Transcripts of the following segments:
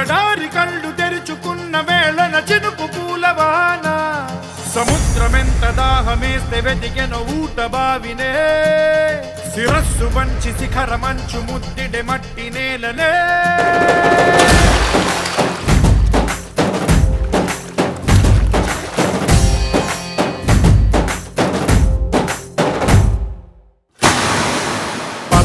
ఎడారి కళ్ళు తెరుచుకున్న వేళన చినుకు పూలవాన. సముద్రమెంత దాహమేస్తే వెతికెను ఊట బావినే. శిరస్సు వంచి శిఖర మంచు ముద్దిడె మట్టి నేలనే.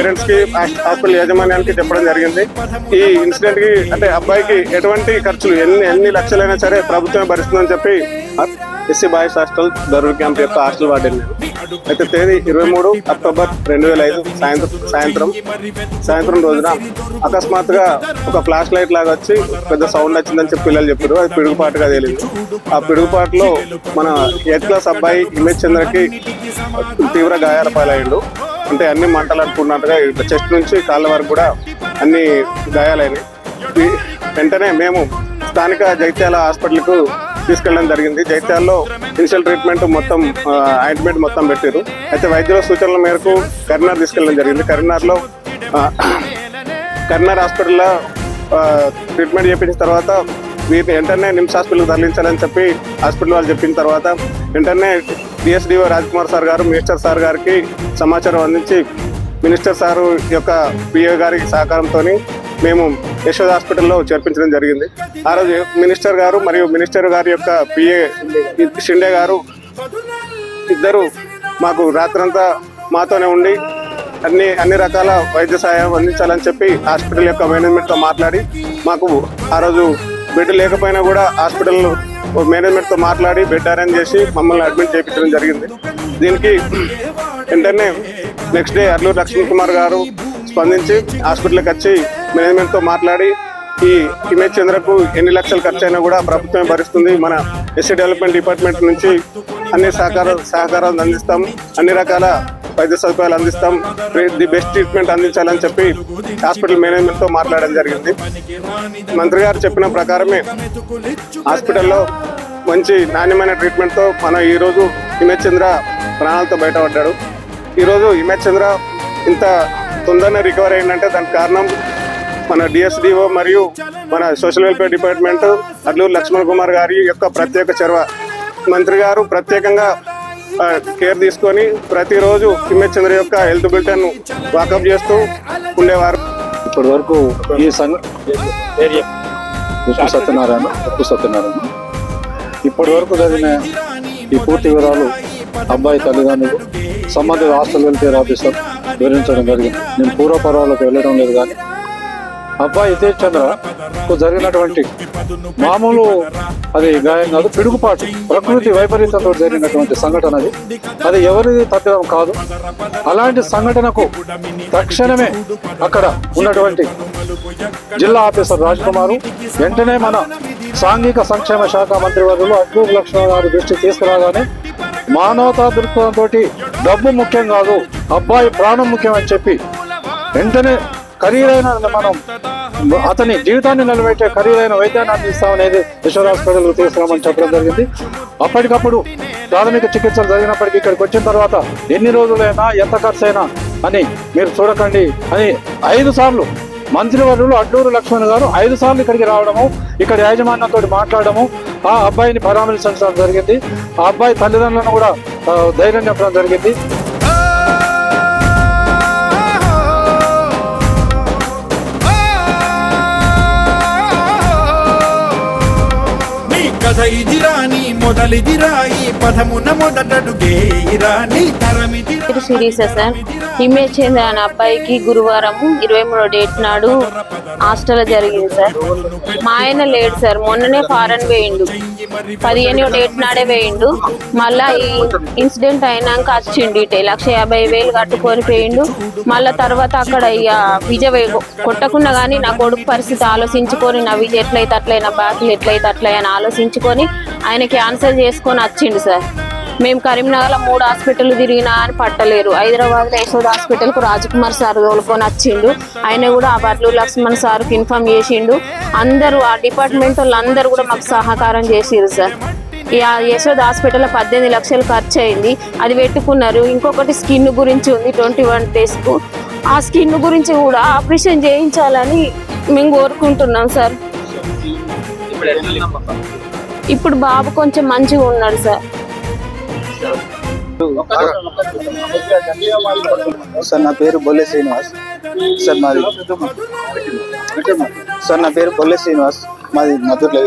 పేరెంట్స్కి హాస్పిటల్ యాజమాన్యానికి చెప్పడం జరిగింది. ఈ ఇన్సిడెంట్కి అంటే అబ్బాయికి ఎటువంటి ఖర్చులు ఎన్ని ఎన్ని లక్షలైనా సరే ప్రభుత్వమే భరిస్తుందని చెప్పి SC boys hostel Darur camp యొక్క హాస్టల్ వార్డెన్ అయితే తేదీ ఇరవై మూడు అక్టోబర్ రెండు వేల ఐదు సాయంత్రం సాయంత్రం. సాయంత్రం రోజున అకస్మాత్తుగా ఒక ఫ్లాష్ లైట్ లాగా వచ్చి పెద్ద సౌండ్ వచ్చిందని చెప్పి పిల్లలు చెప్పారు. అది పిడుగుపాటుగా తేలింది. ఆ పిడుగుపాటులో మన ఎయిత్ క్లాస్ అబ్బాయి ఇమేజ్ చంద్రకి తీవ్ర గాయాల పాలయ్యాడు. అంటే అన్ని మంటలనుకున్నట్టుగా ఇట్లా చెస్ట్ నుంచి కాళ్ళ వరకు కూడా అన్ని గాయాలైనాయి వెంటనే మేము స్థానిక జైత్యాల హాస్పిటల్కు తీసుకెళ్ళడం జరిగింది. జైత్యాల్లో ఇనిషియల్ ట్రీట్మెంట్ మొత్తం ఆయింట్మెంట్ మొత్తం పెట్టారు అయితే వైద్యుల సూచనల మేరకు కరీంనగర్ తీసుకెళ్ళడం జరిగింది. కరీంనగర్లో ఆ, కరీంనగర్ హాస్పిటల్లో ట్రీట్మెంట్ చేయించిన తర్వాత వీటిని వెంటనే నిమ్స్ హాస్పిటల్కి తరలించాలని చెప్పి హాస్పిటల్ వాళ్ళు చెప్పిన తర్వాత వెంటనే డిఎస్డిఓ రాజ్కుమార్ సార్ గారు మినిస్టర్ సార్ గారికి సమాచారం అందించి మినిస్టర్ సారు యొక్క పిఏ గారి సహకారంతో మేము యశోద్ హాస్పిటల్లో చేర్పించడం జరిగింది. ఆ రోజు మినిస్టర్ గారు మరియు మినిస్టర్ గారి యొక్క పిఏ షిండే గారు ఇద్దరు మాకు రాత్రంతా మాతోనే ఉండి అన్ని అన్ని రకాల వైద్య సహాయం అందించాలని చెప్పి హాస్పిటల్ యొక్క మేనేజ్మెంట్తో మాట్లాడి మాకు ఆ రోజు బెడ్ లేకపోయినా కూడా హాస్పిటల్ మేనేజ్మెంట్తో మాట్లాడి బెడ్ అరేంజ్ చేసి మమ్మల్ని అడ్మిట్ చేయించడం జరిగింది. దీనికి వెంటనే నెక్స్ట్ డే అల్లూరు లక్ష్మణ్ కుమార్ గారు స్పందించి హాస్పిటల్కి వచ్చి మేనేజ్మెంట్తో మాట్లాడి ఈ ఇమేజ్ చంద్రకు ఎన్ని లక్షలు ఖర్చు అయినా కూడా ప్రభుత్వమే భరిస్తుంది. మన ఎస్సీ డెవలప్మెంట్ డిపార్ట్మెంట్ నుంచి అన్ని సహకార సహకారాలు అందిస్తాం. అన్ని రకాల వైద్య సదుపాయాలు అందిస్తాం. ది బెస్ట్ ట్రీట్మెంట్ అందించాలని చెప్పి హాస్పిటల్ మేనేజ్మెంట్తో మాట్లాడడం జరిగింది. మంత్రి గారు చెప్పిన ప్రకారమే హాస్పిటల్లో మంచి నాణ్యమైన ట్రీట్మెంట్తో మన ఈరోజు హిమేష్ చంద్ర ప్రాణాలతో బయటపడ్డాడు. ఈరోజు హిమేష్ చంద్ర ఇంత తొందరగా రికవర్ అయిందంటే దానికి కారణం మన డిఎస్డిఓ మరియు మన social welfare department Alluru Lakshman Kumar గారి యొక్క ప్రత్యేక చొరవ. మంత్రి గారు ప్రత్యేకంగా కేర్ తీసుకొని ప్రతిరోజు హిమేష్ యొక్క హెల్త్ బిల్టన్ వాకప్ చేస్తూ ఉండేవారు. ఇప్పటి వరకు ఈ సంఘ ఉప్పు సత్యనారాయణ ఉప్పు సత్యనారాయణ. ఇప్పటి వరకు జరిగిన ఈ పూర్తి వివరాలు అబ్బాయి తల్లిదండ్రులు సంబంధిత హాస్టల్ వెల్ఫేర్ ఆఫీసర్ వివరించడం జరిగింది. నేను పూర్వపర్వాలకు వెళ్ళడం లేదు కానీ అబ్బాయి హితేష్ చంద్రకు జరిగినటువంటి మామూలు అది గాయం కాదు పిడుగుపాటు ప్రకృతి వైపరీతంతో జరిగినటువంటి సంఘటన అది. అది ఎవరిది తప్పిదం కాదు. అలాంటి సంఘటనకు తక్షణమే అక్కడ ఉన్నటువంటి జిల్లా ఆఫీసర్ రాజ్ కుమారు వెంటనే మన సాంఘిక సంక్షేమ శాఖ మంత్రివర్యులు అడ్డూరు లక్ష్మణ గారి దృష్టి తీసుకురాగానే మానవతా దృక్పథంతో డబ్బు ముఖ్యం కాదు అబ్బాయి ప్రాణం ముఖ్యం అని చెప్పి వెంటనే ఖరీదైన మనం అతని జీవితాన్ని నిలబెట్టే ఖరీదైన వైద్యాన్ని అందిస్తామనేది యశోద హాస్పిటల్కు తీసుకురామని చెప్పడం జరిగింది. అప్పటికప్పుడు ప్రాథమిక చికిత్సలు జరిగినప్పటికీ ఇక్కడికి వచ్చిన తర్వాత ఎన్ని రోజులైనా ఎంత ఖర్చు అయినా అని మీరు చూడకండి అని ఐదు సార్లు మంత్రివర్యులు అడ్డూరు లక్ష్మణ్ గారు ఐదు సార్లు ఇక్కడికి రావడము ఇక్కడ యాజమాన్యంతో మాట్లాడడము ఆ అబ్బాయిని పరామర్శించడం జరిగింది. ఆ అబ్బాయి తల్లిదండ్రులను కూడా ధైర్యం చెప్పడం జరిగింది. నీ కథ ఇదిరా నీ మొదలిదిరా ఈ పదమున సిరీసా సార్ అనే అబ్బాయికి గురువారం ఇరవై మూడో డేట్ నాడు హాస్టల్ జరిగింది సార్ మా ఆయన లేడు సార్ మొన్ననే ఫారెన్ వేయిండు పదిహేనో డేట్ నాడే వేయిండు మళ్ళా ఈ ఇన్సిడెంట్ అయినాక వచ్చిండు ఇటే లక్ష యాభై వేలు కట్టుకొని పోయిండు మళ్ళా తర్వాత అక్కడ ఇక విజయ్ కొట్టకుండా కానీ నా కొడుకు పరిస్థితి ఆలోచించుకొని నా విజయ్ ఎట్లయితే అట్లే నా బాకీలు ఎట్లయితే అట్లే అని ఆలోచించుకొని ఆయన క్యాన్సల్ చేసుకొని వచ్చిండు సార్. మేము కరీంనగర్లో మూడు హాస్పిటల్ తిరిగినా అని పట్టలేరు. హైదరాబాద్లో యశోద్ హాస్పిటల్కు రాజకుమార్ సార్ తోలుకొని వచ్చిండు. ఆయన కూడా ఆ బర్లు లక్ష్మణ్ సార్కి ఇన్ఫామ్ చేసిండు. అందరూ ఆ డిపార్ట్మెంట్ వాళ్ళు అందరూ కూడా మాకు సహకారం చేసిరు సార్. ఈ యశోద్ హాస్పిటల్లో పద్దెనిమిది లక్షలు ఖర్చు అయింది. అది పెట్టుకున్నారు. ఇంకొకటి స్కిన్ గురించి ఉంది ట్వంటీ వన్ డేస్కు. ఆ స్కిన్ గురించి కూడా ఆపరేషన్ చేయించాలని మేము కోరుకుంటున్నాం సార్. ఇప్పుడు బాబు కొంచెం మంచిగా ఉన్నాడు సార్. సార్ నా పేరు బొల్లె శ్రీనివాస్. సార్ మాది సార్ నా పేరు బొల్లె శ్రీనివాస్. మాది మధుర్లో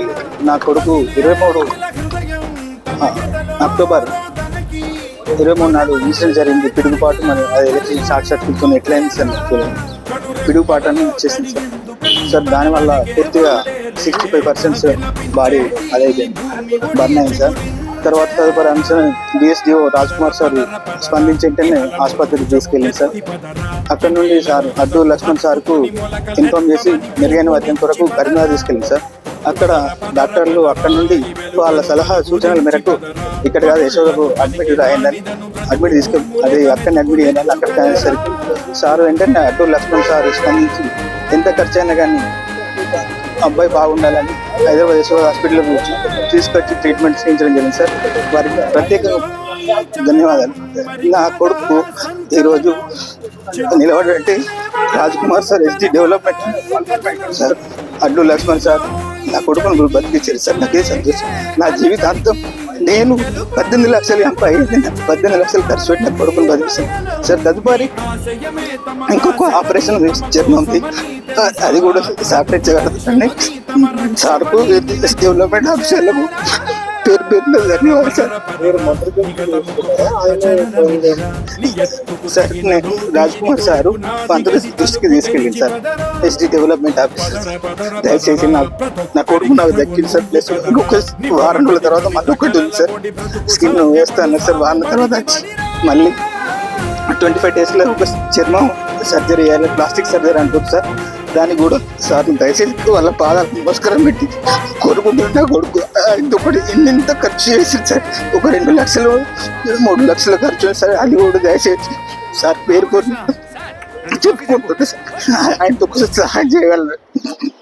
నా కొడుకు ఇరవై మూడు అక్టోబర్ ఇరవై మూడు నాడు ఇన్సిడెంట్ జరిగింది. పిడుగుపాటు మరి అది ఎలక్ట్రిక్ షార్ట్ సర్క్యూట్తో ఎట్లయింది సార్ నాకు పిడుగుపాటు అని వచ్చేసింది సార్. సార్ దానివల్ల పూర్తిగా సిక్స్టీ ఫైవ్ పర్సెంట్స్ బాడీ అదైపోయింది బర్న్ అయింది సార్ తర్వాత తదుపరి అంశం డిఎస్డిఓ రాజ్ కుమార్ సార్ స్పందించి వెంటనే ఆసుపత్రికి తీసుకెళ్ళింది సార్ అక్కడ నుండి సార్ అడ్డు లక్ష్మణ్ సార్కు ఇన్ఫార్మ్ చేసి మెరుగైన వైద్యం కొరకు కరీంనగర్ తీసుకెళ్ళింది సార్ అక్కడ డాక్టర్లు అక్కడ నుండి వాళ్ళ సలహా సూచనల మేరకు ఇక్కడ కాదు యశోదకు అడ్మిట్ అయిందని అడ్మిట్ తీసుకు అది అక్కడిని అడ్మిట్ అయ్యిందని అక్కడికి అనేసరికి సార్ వెంటనే అడ్డు లక్ష్మణ్ సార్ స్పందించి ఎంత ఖర్చు అయినా కానీ అబ్బాయి బాగుండాలని హైదరాబాద్ యశోద హాస్పిటల్కి తీసుకొచ్చి ట్రీట్మెంట్ చేయించడం జరిగింది సార్. వారికి ప్రత్యేక ధన్యవాదాలు. నా కొడుకు ఈరోజు నిలబడి Raj Kumar sir SD development sir అడ్డు లక్ష్మణ్ సార్ నా కొడుకును కూడా బతికించారు సార్. నాకే సంతోషం. నా జీవితాంతం నేను పద్దెనిమిది లక్షలు ఎంపాయి పద్దెనిమిది లక్షలు ఖర్చు పెట్టిన కొడుకులు కొడుకును బతికిస్తాను. సార్ తదుపరి ఇంకొక ఆపరేషన్ జరుగుతుంది అది కూడా సాపరేట్ చేయగలుగుతాండి సార్కు డెవలప్మెంట్ ఆఫీసర్లకు పేరు పేరున ధన్యవాదాలు సార్ సార్ నేను రాజ్ కుమార్ సారు పంతులు దృష్టికి తీసుకెళ్ళింది సార్ ఎస్డి డెవలప్మెంట్ ఆఫీసర్ దయచేసి నా నా కొడుకు నాకు దక్కింది సార్ ప్లస్ ఇంకొక వారం రోజుల తర్వాత మళ్ళీ ఒకటి ఉంది సార్ స్కిన్ వేస్తాను సార్ వారం తర్వాత వచ్చి మళ్ళీ ట్వంటీ ఫైవ్ డేస్లో ఒక చర్మం సర్జరీ చేయాలి ప్లాస్టిక్ సర్జరీ అంటుంది సార్. దానికి కూడా సార్ దయచేసి వాళ్ళ పాదాలు నమస్కారం పెట్టి కొడుకుంటుంటే కొడుకు. ఆ, ఇంకొకటి ఇంత ఖర్చు చేసి సార్ ఒక రెండు లక్షలు మూడు లక్షలు ఖర్చు సార్ అది కూడా దయచేసి సార్ పేరు కోరి చెప్పుకుంటుంటే సార్. ఆయనతో ఒకసారి సహాయం చేయగలరు.